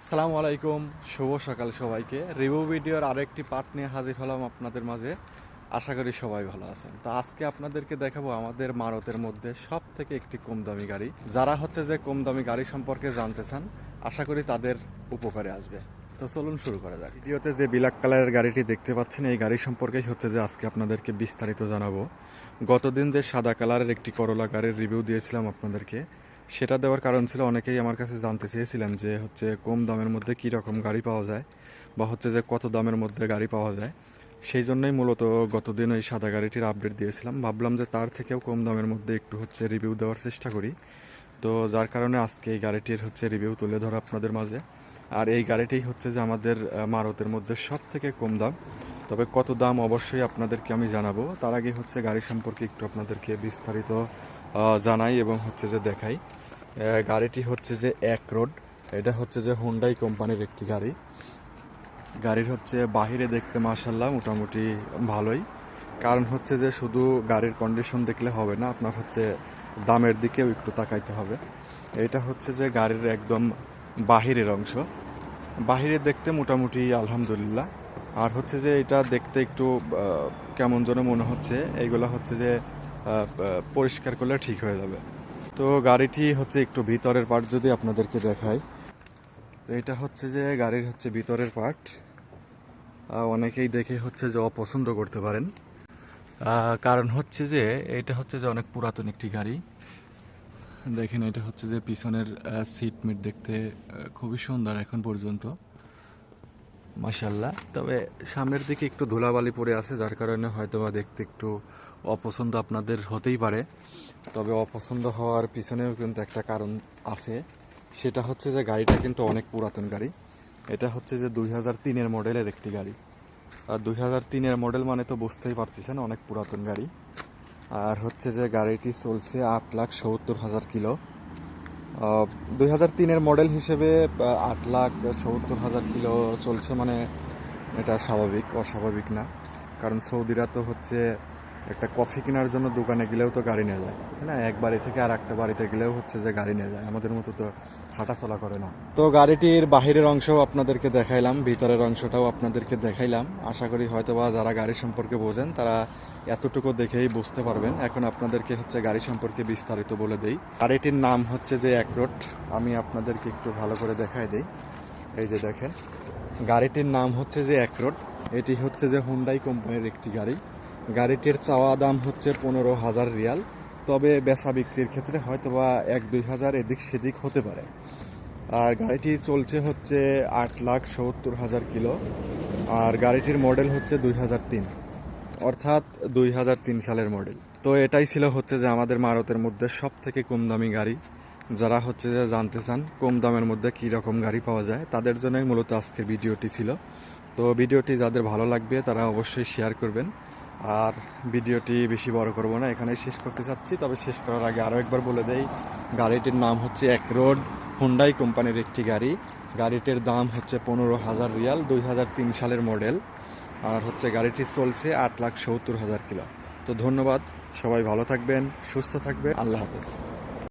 আসসালামু আলাইকুম, শুভ সকাল সবাইকে। রিভিউ ভিডিওর আরও একটি পার্ট নিয়ে হাজির হলাম আপনাদের মাঝে। আশা করি সবাই ভালো আছেন। তো আজকে আপনাদেরকে দেখাবো আমাদের মারতের মধ্যে সব থেকে একটি কম দামি গাড়ি। যারা হচ্ছে যে কম দামি গাড়ি সম্পর্কে জানতে চান, আশা করি তাদের উপকারে আসবে। তো চলুন শুরু করা যাক। ভিডিওতে যে ব্ল্যাক কালারের গাড়িটি দেখতে পাচ্ছেন, এই গাড়ি সম্পর্কেই হচ্ছে যে আজকে আপনাদেরকে বিস্তারিত জানাব। গতদিন যে সাদা কালারের একটি করলা গাড়ির রিভিউ দিয়েছিলাম আপনাদেরকে সেটা দেওয়ার কারণ ছিল অনেকেই আমার কাছে জানতে চেয়েছিলেন যে হচ্ছে কম দামের মধ্যে কী রকম গাড়ি পাওয়া যায় বা হচ্ছে যে কত দামের মধ্যে গাড়ি পাওয়া যায়। সেই জন্যই মূলত গতদিন ওই সাদা গাড়িটির আপডেট দিয়েছিলাম। ভাবলাম যে তার থেকেও কম দামের মধ্যে একটু হচ্ছে রিভিউ দেওয়ার চেষ্টা করি। তো যার কারণে আজকে এই গাড়িটির হচ্ছে রিভিউ তুলে ধরা আপনাদের মাঝে। আর এই গাড়িটি হচ্ছে যে আমাদের মারুতের মধ্যে সব থেকে কম দাম। তবে কত দাম অবশ্যই আপনাদেরকে আমি জানাব। তার আগে হচ্ছে গাড়ি সম্পর্কে একটু আপনাদেরকে বিস্তারিত জানাই এবং হচ্ছে যে দেখাই। গাড়িটি হচ্ছে যে এক রোড। এটা হচ্ছে যে হুন্ডাই কোম্পানির একটি গাড়ি। গাড়ির হচ্ছে বাহিরে দেখতে মাসাল্লাহ মোটামুটি ভালোই। কারণ হচ্ছে যে শুধু গাড়ির কন্ডিশন দেখলে হবে না, আপনার হচ্ছে দামের দিকেও একটু তাকাইতে হবে। এটা হচ্ছে যে গাড়ির একদম বাহিরের অংশ। বাহিরে দেখতে মোটামুটি আলহামদুলিল্লাহ। আর হচ্ছে যে এটা দেখতে একটু কেমন যেন মনে হচ্ছে। এইগুলো হচ্ছে যে পরিষ্কার করলে ঠিক হয়ে যাবে। তো গাড়িটি হচ্ছে একটু ভিতরের পার্ট যদি আপনাদেরকে দেখাই। তো এটা হচ্ছে যে গাড়ির হচ্ছে ভিতরের পার্ট অনেকেই দেখে হচ্ছে যে অপছন্দ করতে পারেন। কারণ হচ্ছে যে এটা হচ্ছে যে অনেক পুরাতন একটি গাড়ি। দেখেন এটা হচ্ছে যে পিছনের সিট মিট দেখতে খুবই সুন্দর এখন পর্যন্ত। মাসাল্লাহ তবে সামনের দিকে একটু ধুলাবালি পড়ে আছে, যার কারণে হয়তো বা দেখতে একটু অপছন্দ আপনাদের হতেই পারে। তবে অপছন্দ হওয়ার পিছনেও কিন্তু একটা কারণ আছে। সেটা হচ্ছে যে গাড়িটা কিন্তু অনেক পুরাতন গাড়ি। এটা হচ্ছে যে দুই হাজার তিনের মডেলের একটি গাড়ি। আর দুই হাজার তিনের মডেল মানে তো বুঝতেই পারতেছেন, অনেক পুরাতন গাড়ি। আর হচ্ছে যে গাড়িটি চলছে আট লাখ সত্তর হাজার কিলো। দুই হাজার তিনের মডেল হিসেবে আট লাখ সত্তর হাজার কিলো চলছে মানে এটা স্বাভাবিক, অস্বাভাবিক না। কারণ সৌদিরা তো হচ্ছে একটা কফি কেনার জন্য দোকানে গেলেও তো গাড়ি নিয়ে যায় না? এক বাড়ি থেকে আর একটা বাড়িতে গেলেও হচ্ছে যে গাড়ি নিয়ে যায়। আমাদের মতো তো হাঁটাচলা করে না। তো গাড়িটির বাহিরের অংশও আপনাদেরকে দেখাইলাম, ভিতরের অংশটাও আপনাদেরকে দেখাইলাম। আশা করি হয়তো বা যারা গাড়ি সম্পর্কে বোঝেন, তারা এতটুকু দেখেই বুঝতে পারবেন। এখন আপনাদেরকে হচ্ছে গাড়ি সম্পর্কে বিস্তারিত বলে দেই। গাড়িটির নাম হচ্ছে যে অ্যাক্রোট আমি আপনাদেরকে একটু ভালো করে দেখাই দিই। এই যে দেখেন, গাড়িটির নাম হচ্ছে যে অ্যাক্রোট এটি হচ্ছে যে হুন্ডাই কোম্পানির একটি গাড়ি। গাড়িটির চাওয়া দাম হচ্ছে পনেরো হাজার রিয়াল, তবে বেচা বিক্রির ক্ষেত্রে হয়তো বা এক দুই হাজার এদিক সেদিক হতে পারে। আর গাড়িটি চলছে হচ্ছে আট লাখ সত্তর হাজার কিলো, আর গাড়িটির মডেল হচ্ছে দুই হাজার তিন, অর্থাৎ দুই হাজার তিন সালের মডেল। তো এটাই ছিল হচ্ছে যে আমাদের মারতের মধ্যে সব থেকে কম দামি গাড়ি। যারা হচ্ছে যে জানতে চান কম দামের মধ্যে কী রকম গাড়ি পাওয়া যায়, তাদের জন্যই মূলত আজকের ভিডিওটি ছিল। তো ভিডিওটি যাদের ভালো লাগবে তারা অবশ্যই শেয়ার করবেন। আর ভিডিওটি বেশি বড় করব না এখানে শেষ করতে চাচ্ছি। তবে শেষ করার আগে আরও একবার বলে দেই, গাড়িটির নাম হচ্ছে এক রোড হুন্ডাই কোম্পানির একটি গাড়ি। গাড়িটির দাম হচ্ছে পনেরো হাজার রিয়াল, দুই হাজার তিন সালের মডেল। আর হচ্ছে গাড়িটি চলছে আট লাখ সত্তর হাজার কিলো। তো ধন্যবাদ, সবাই ভালো থাকবেন, সুস্থ থাকবেন, আল্লাহ হাফেজ।